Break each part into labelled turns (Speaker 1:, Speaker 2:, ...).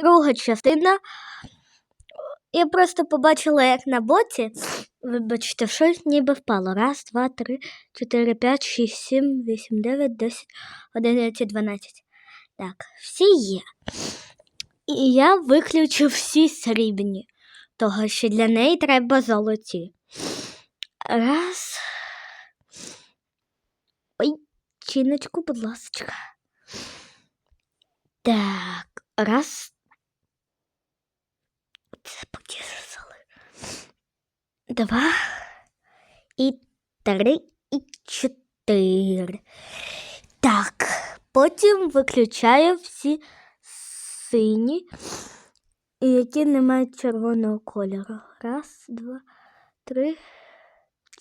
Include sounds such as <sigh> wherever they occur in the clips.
Speaker 1: друга частина. Я просто побачила, як на боці. Вибачте, щось ніби впало. Раз, два, три, чотири, п'ять, шість, сім, вісім, дев'ять, десять, одинадцять, дванадцять. Так, всі є. І я виключу всі срібні, того що для неї треба золоті. Раз. Ой, чиночку, будь ласка. Так, раз. Це потішили. Два. І три, і чотири. Так, потім виключаю всі сині, які не мають червоного кольору. Раз, два, три,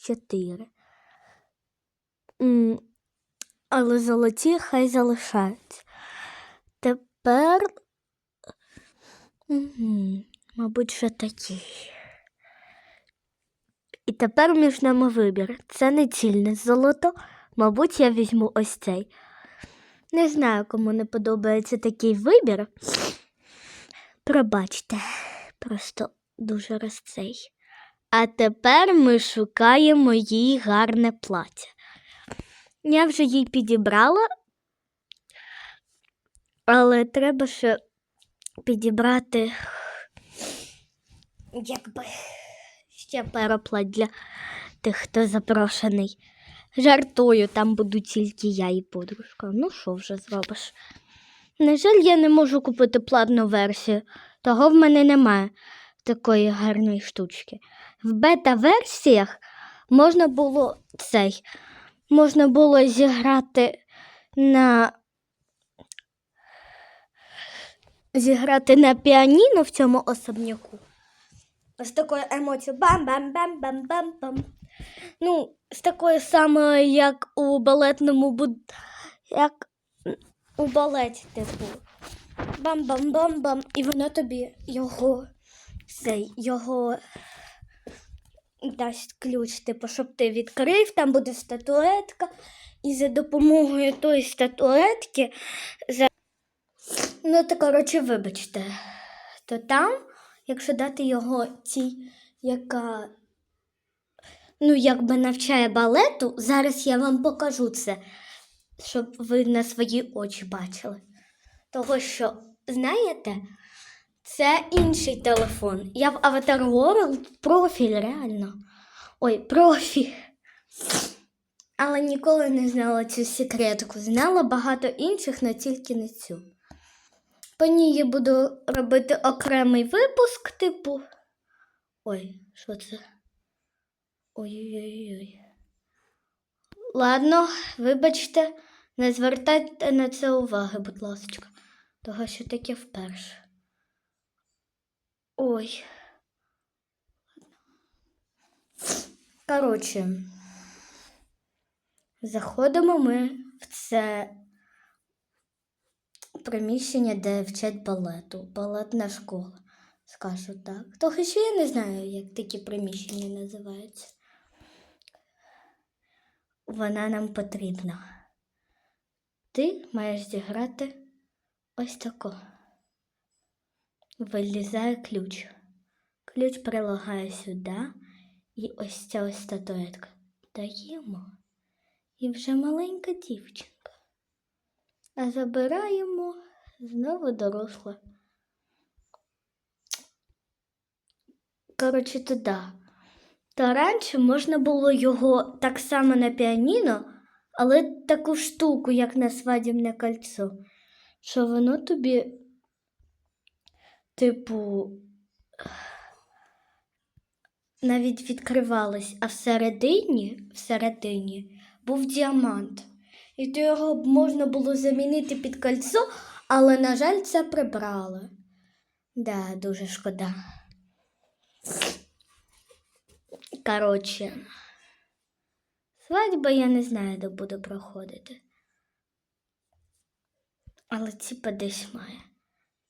Speaker 1: чотири. Але золоті хай залишаються. Тепер, угу, мабуть, вже такі. І тепер між нами вибір. Це не цільне золото. Мабуть, я візьму ось цей. Не знаю, кому не подобається такий вибір. Пробачте, просто дуже раз цей. А тепер ми шукаємо їй гарне плаття. Я вже їй підібрала, але треба ще підібрати якби ще пару плать для тих, хто запрошений. Жартую, там буду тільки я і подружка. Ну, що вже зробиш? На жаль, я не можу купити платну версію, того в мене немає такої гарної штучки. В бета-версіях можна було цей, можна було зіграти на зіграти на піаніно в цьому особняку. З такою емоцією бам-бам-бам-бам-бам-бам. Ну, з такою самою, як у балетному буд... як у балеті, типу. Бам-бам-бам-бам. І воно тобі його цей, його дасть ключ, типу, щоб ти відкрив, там буде статуетка, і за допомогою тої статуетки. За... Ну, то, коротше, вибачте, то там, якщо дати його цій, яка ну, якби навчає балету, зараз я вам покажу це, щоб ви на свої очі бачили. Того що, знаєте, це інший телефон. Я в Avatar World профіль, реально. Ой, профі. Але ніколи не знала цю секретку. Знала багато інших, але тільки не цю. По ній я буду робити окремий випуск, типу. Ой, що це? Ой-ой-ой. Ладно, вибачте, не звертайте на це уваги, будь ласка, того що таке вперше. Ой. Коротше, заходимо ми в це приміщення, де вчать балету, балетна школа, скажу так. Того що я не знаю, як такі приміщення називаються. Вона нам потрібна. Ти маєш зіграти ось тако. Вилізає ключ. Ключ прилагає сюди, і ось ця ось статуетка. Даємо. І вже маленька дівчинка. А забираємо знову доросла. Коротше, туди. Та раніше можна було його так само на піаніно, але таку штуку, як на свадібне кольцо, що воно тобі, типу, навіть відкривалось, а всередині, всередині був діамант. І то його б можна було замінити під кольцо, але, на жаль, це прибрали. Да, дуже шкода. Коротше, свадьба я не знаю, де буду проходити. Але типа десь має.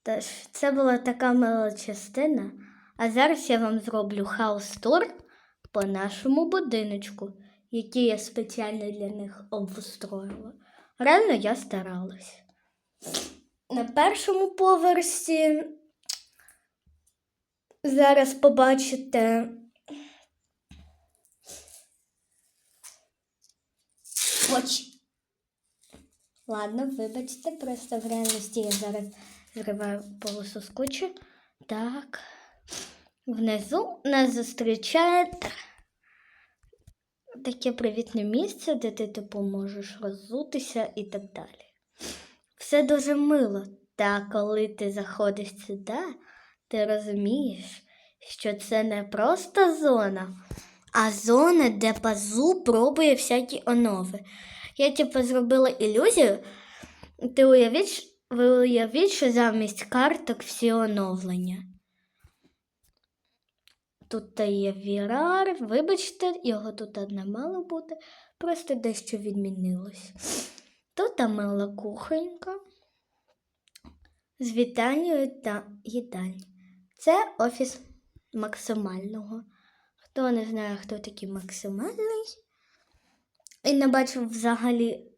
Speaker 1: Тож, це була така мила частина. А зараз я вам зроблю хаус-тур по нашому будиночку, який я спеціально для них обустроїла. Реально я старалась. на першому поверсі. Зараз побачите. Оч. Ладно, вибачте, просто в реальності я зараз зриваю полосу скотчу. Так. Внизу нас зустрічає таке привітне місце, де ти типу можеш роззутися і так далі. Все дуже мило. Та коли ти заходиш сюди, ти розумієш, що це не просто зона, а зона, де пазу пробує всякі онови. Я типу зробила ілюзію. Ти уявіть, ви уявіть, що замість карток всі оновлення. Тут є Вірар, вибачте, його тут не мало бути, просто дещо відмінилось. Тут мила кухонька з вітальнею та їдальні. Це офіс максимального. Хто не знає, хто такий максимальний, і не бачив взагалі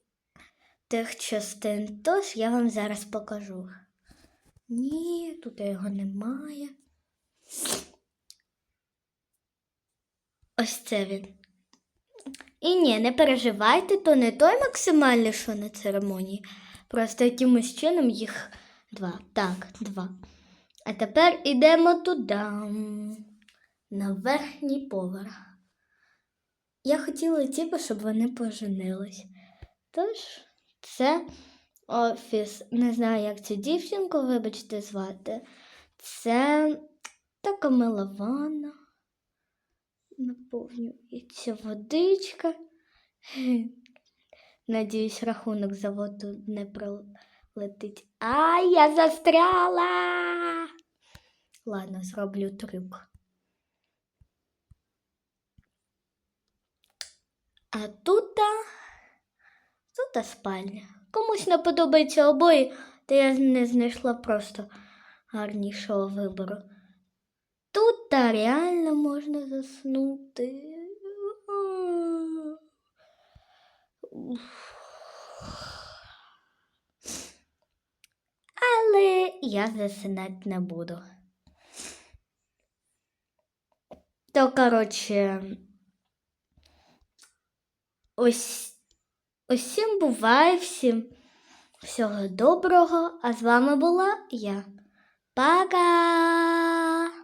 Speaker 1: тих частин, тож я вам зараз покажу. Ні, тут його немає. Ось це він. І ні, не переживайте, то не той максимальний, що на церемонії. Просто якимось чином їх два. Так, два. А тепер ідемо туди, на верхній поверх. Я хотіла типу, щоб вони поженились. Тож, це офіс, не знаю, як цю дівчинку, вибачте, звати. Це така мила ванна. Наповнюється водичка. <laughs> Надіюсь, рахунок за воду не пролетить. Ай, я застряла. Ладно, зроблю трюк. А тут, тут спальня. Комусь не подобається обої, та я не знайшла просто гарнішого вибору. Тут та реально можна заснути. Але я засинати не буду. То, коротше, ось усім буває, всім всього доброго, а з вами була я. Пока!